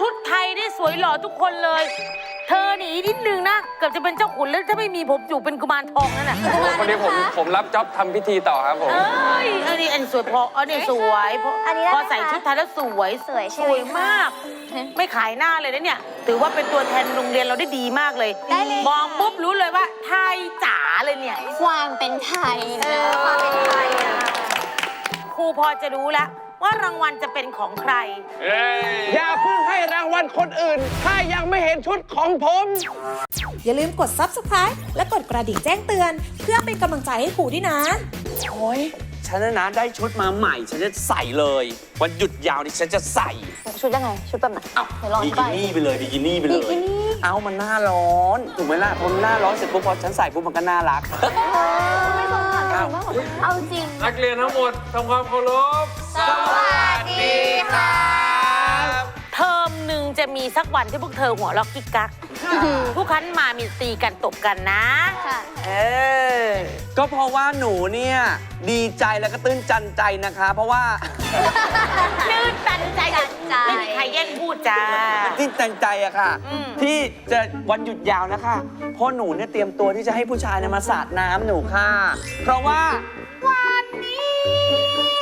ชุดไทยได้สวยหล่อทุกคนเลย เธอหนีนิดนึงนะ เกือบจะเป็นเจ้าขุนแล้วถ้าไม่มีผมอยู่เป็นกุมารทองนั่นน่ะคนนี้ผมผมรับจ็อบทำพิธีต่อครับผม เอ้ยอันนี้อันนี้สวยพออันนี้สวยพออันนี้ได้พไหมอใส่คะชุดไทยแล้วสวยสวยใช่สไหมวยมาก ไม่ขายหน้าเลยนะเนี่ย ถือว่าเป็นตัวแทนโรงเรียนเราได้ดีมากเลย ได้เลยมองค่ะปุ๊บรู้เลยว่าไทยจ๋าเลยเนี่ย ความเป็นไทยนะความเป็นไทยอะ ครูพอจะรู้แล้ว ว่ารางวัลจะเป็นของใครอย่าเพิ่งให้รางวัลคนอื่น ถ้ายังไม่เห็นชุดของผม อย่าลืมกด subscribe และกดกระดิ่งแจ้งเตือน เพื่อเป็นกำลังใจให้ครูด้วยนะ โอ้ยฉันน่ะนะได้ชุดมาใหม่ ฉันจะใส่เลย วันหยุดยาวนี่ฉันจะใส่ชุดยังไง ชุดแบบไหนเอ้าไหนลองบิไปกินี่ไปเลยบิกินี่ไปเลยบิกินี่เอามันหน้าร้อนถูกไหมล่ะพอมันหน้าร้อนเสร็จปุ๊บพอฉันใส่ปุ๊บมันก็น่ารัก ไม่สงสารกันมากเอาจริง นักเรียนทั้งหมดทำความเคารพ สวัสดีค่ะเทอมหนึ่งจะมีสักวันที่พวกเธอหัวล็อกกิ๊กกักทุกครั้นมามีตีกันตบกันนะค่ะเออก็เพราะว่าหนูเนี่ยดีใจแล้วก็ตื้นจันใจนะคะ เพราะว่านื่นตันใจตันใจไม่มีใครแย่งพูดจ้าตื้นจันใจอะค่ะอืมที่จะวันหยุดยาวนะคะเพราะหนูเนี่ยเตรียมตัวที่จะให้ผู้ชายเนี่ยมาสาดน้ำหนูค่ะ เพราะว่าวันนี้เป็นวัน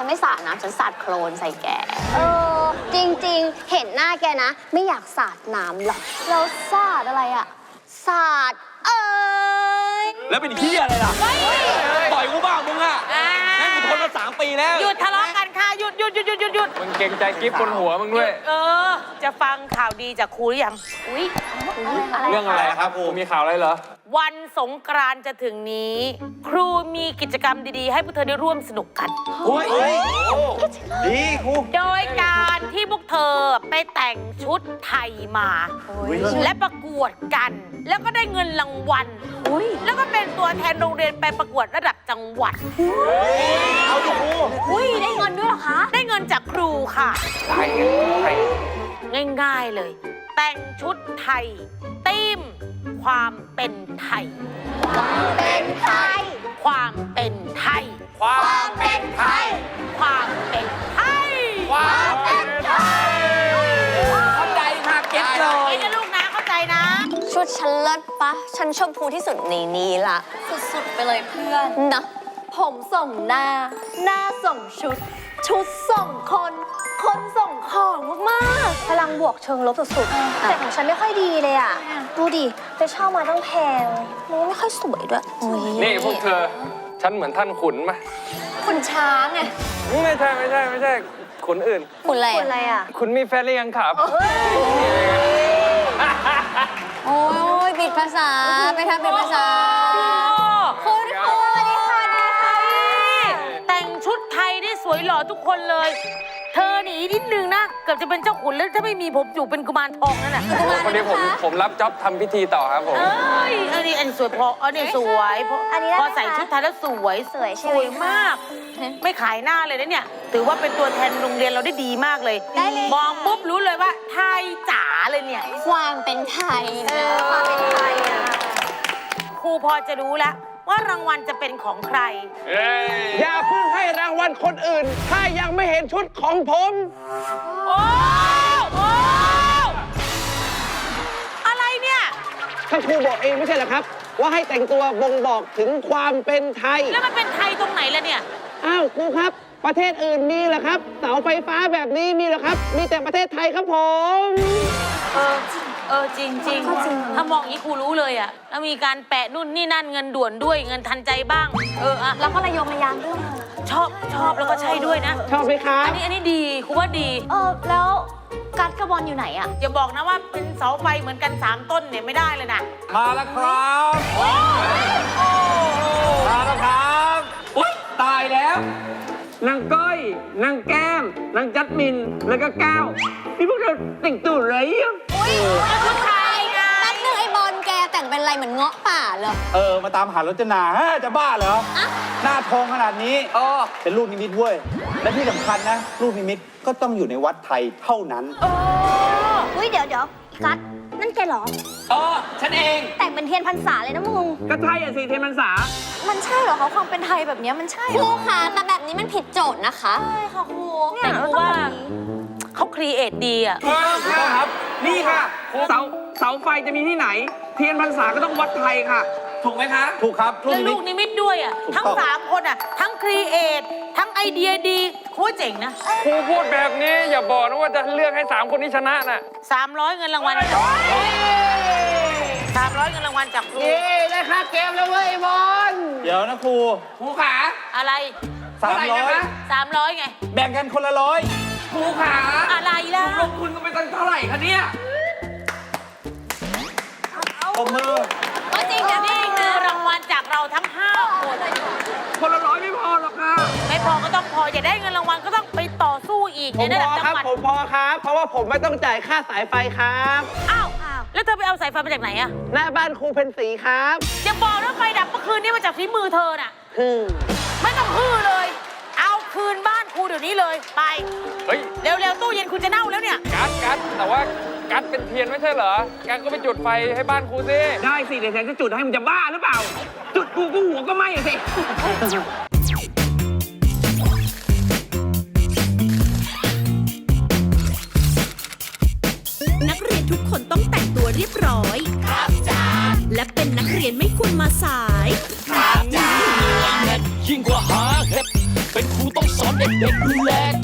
ฉันไม่สาดน้ำฉันสาดโคลนใส่แก เออ จริงๆ เห็นหน้าแกนะ ไม่อยากสาดน้ำหรอกแล้วสาดอะไรอะสาดเอ้ยแล้วเป็นที่อะไรล่ะต่อยกูบ้ามึงอะอ่าแม่งกูทนมาสามปีแล้ว หยุดทะเลาะกันค่ะ หยุดหยุดหยุดหยุดหยุดหยุดมึงเก่งใจกิฟบนหัวมึงด้วย เออ จะฟังข่าวดีจากครูหรือยัง อุ้ย อะไร เรื่องอะไรคะครับครูมีข่าวอะไรเหรอ วันสงกรานต์จะถึงนี้ ครูมีกิจกรรมดีๆ ให้พวกเธอได้ร่วมสนุกกัน โอ้ยดีครูโดยการที่พวกเธอไปแต่งชุดไทยมา และประกวดกัน แล้วก็ได้เงินรางวัลแล้วก็เป็นตัวแทนโรงเรียนไปประกวดระดับจังหวัดอุ้ยได้เงินด้วยเหรอคะ ได้เงินจากครูค่ะ ง่ายๆเลย แต่งชุดไทยธีม ความเป็นไทยเป็นไทย ความเป็นไทย ความเป็นไทย ความเป็นไทยความเป็นไทยเข้าใจมากเก็ตเลยไอ้นะลูกนะเข้าใจนะ ชุดฉันเลิศปะ ฉันชมพูที่สุดในนี้ละ สุดๆไปเลยเพื่อน นะ ผมส่งหน้า หน้าส่งชุด ชุดส่งคน คนส่งของมากๆพลังบวกเชิงลบสุดๆ แต่ของฉันไม่ค่อยดีเลยอะ ดูดิไปเช่ามาต้องแพงมันไม่ค่อยสวยด้วยนี่พวกเธอ ฉันเหมือนท่านขุนไหมคุณช้างไงไม่ใช่ไม่ใช่ไม่ใช่ขุนอื่นคุณอะไรคุณอะไรอะคุณมีแฟนหรือยังครับโอ้ยปิดภาษาไปทำปิดภาษาคุณครูสวัสดีค่ะดีค่ะแต่งชุดไทยได้สวยหล่อทุกคนเลยเธอห นีนิดนึงนะ เกือบจะเป็นเจ้าขุนแล้วถ้าไม่มีผมอยู่เป็นกุมารทองนั่นน่ะคนนี้ผมผมรับจ็อบทำพิธีต่อครับผมเอ้ยอันนี้อันนี้สวยพออันนี้สวยพออันนี้ได้ไหมพอใส่ชุดไทยแล้วสวยสวยใช่สไหมวยมาก ไม่ขายหน้าเลยนะเนี่ย ถือว่าเป็นตัวแทนโรงเรียนเราได้ดีมากเลย ได้เลยมองปุ๊บรู้เลยว่าไทยจ๋าเลยเนี่ย ความเป็นไทยนะความเป็นไทยอะ ครูพอจะรู้แล้ว ว่ารางวัลจะเป็นของใคร อย่าเพิ่งให้รางวัลคนอื่น ถ้ายังไม่เห็นชุดของผม โอ้โอ้อะไรเนี่ย ถ้าครูบอกเองไม่ใช่เหรอครับ ว่าให้แต่งตัวบ่งบอกถึงความเป็นไทย แล้วมันเป็นไทยตรงไหนล่ะเนี่ย อ้าวครูครับ ประเทศอื่นมีเหรอครับ เสาไฟฟ้าแบบนี้มีเหรอครับ มีแต่ประเทศไทยครับผม เออ เออจริงจริงถ้ามองอย่างนี้ครูรู้เลยอะแล้วมีการแปะนู่นนี่นั่นเงินด่วนด้วยเงินทันใจบ้าง เอออะแล้วก็ระยงระยางด้วยชอบชอบแล้วก็ใช่ด้วยนะ ชอบไหมครับอันนี้อันนี้ดีครูว่าดี เออแล้วกัดกระบอลอยู่ไหนอะอย่าบอกนะว่าเป็นเสาไฟเหมือนกัน 3 ต้นเนี่ยไม่ได้เลยนะมาแล้วครับโอ้โอ้มาแล้วครับอุ้ยตายแล้วนางก้อยนางแก้มนางจัดมิน แล้วก็ก้าวนี่พวกเราแต่งตัวอะไรอะ อุ้ยชุดไทยไงแป๊บนึงไอ้บอลแกแต่งเป็นอะไรเหมือนเงาะป่าเหรอ เออ มาตามหารจนาฮะจะบ้าเหรอ อะ หน้าทองขนาดนี้อ๋อเป็นลูกนิมิตเว้ย และที่สำคัญนะ ลูกนิมิตก็ต้องอยู่ในวัดไทยเท่านั้น อุ้ยเดี๋ยวเดี๋ยวกัดนั่นแกเหรออ๋อฉันเอง แต่งเป็นเทียนพรรษาเลยนะมึง ก็ใช่อะสิเทยนมันษา มันใช่เหรอคะความเป็นไทยแบบเนี้ยมันใช่ครูคะแต่แบบนี้มันผิดโจทย์นะคะ ใช่ค่ะครูแต่ครูว่า เขาครีเอทดีอะถูกต้องครับ นี่ค่ะเสาเสาไฟจะมีที่ไหน เทียนพรรษาก็ต้องวัดไทยค่ะ ถูกไหมคะถูกครับลูกแล้วนิลูมิกตนิมิตด้วยอะ ถูกทั้งต้อง สามคนอะ ทั้งครีเอท ทั้งไอเดียดีโคตรเจ๋งนะครูพูดแบบนี้อย่าบอกนะว่าจะเลือกให้สามคนนี้ชนะน่ะ 300 เงินรางวัลสามร้อยเงินรางวัลจากครูเย้ได้ค่าเกมแล้วเว้ยบอลเดี๋ยวนะครูครูขาอะไรสามร้อยเท่ไหนะคะ300 ไง แบ่งกันคนละร้อยครูขาอะไร ล่ะลงทุนกันไปตั้งเท่าไหร่คะเนี่ยปมมือก็จริงนะนี่คือรางวัลจากเราทั้ง5คนคนละร้อยไม่พอหรอกค่ะ ไม่พอก็ต้องพออย่าได้เงินรางวัลก็ต้องไปต่อสู้อีกผในมระพดัอบครับจังหวัดผมพอครับ เพราะว่าผมไม่ต้องจ่ายค่าสายไฟครับ อ้าว แล้วเธอไปเอาสายไฟมาจากไหนอะหน้าบ้านครูเพนสีครับจะบอกว่าไฟดับเมื่อคืนนี้มาจากฝีมือเธอน่ะฮึมไม่ต้องฮือเลย เอาคืนบ้าน ครูเดี๋ยวนี้เลย ไป เฮ้ยเร็วๆตู้เย็นคุณจะเน่าแล้วเนี่ย กัดกัดแต่ว่ากัดเป็นเทียนไม่ใช่เหรอกัดก็ไปจุดไฟให้บ้านครูสิได้สิเดี๋ยวฉันจะจุดให้มึงจะบ้าหรือเปล่า จุดกูกูหัวก็ไหม้อะสิ นักเรียนทุกคนต้องแต่งตัวเรียบร้อย ครับจ้าและเป็นนักเรียนไม่ควรมาสาย เห็ดเป็นครูต้องสอนเด็กดูแล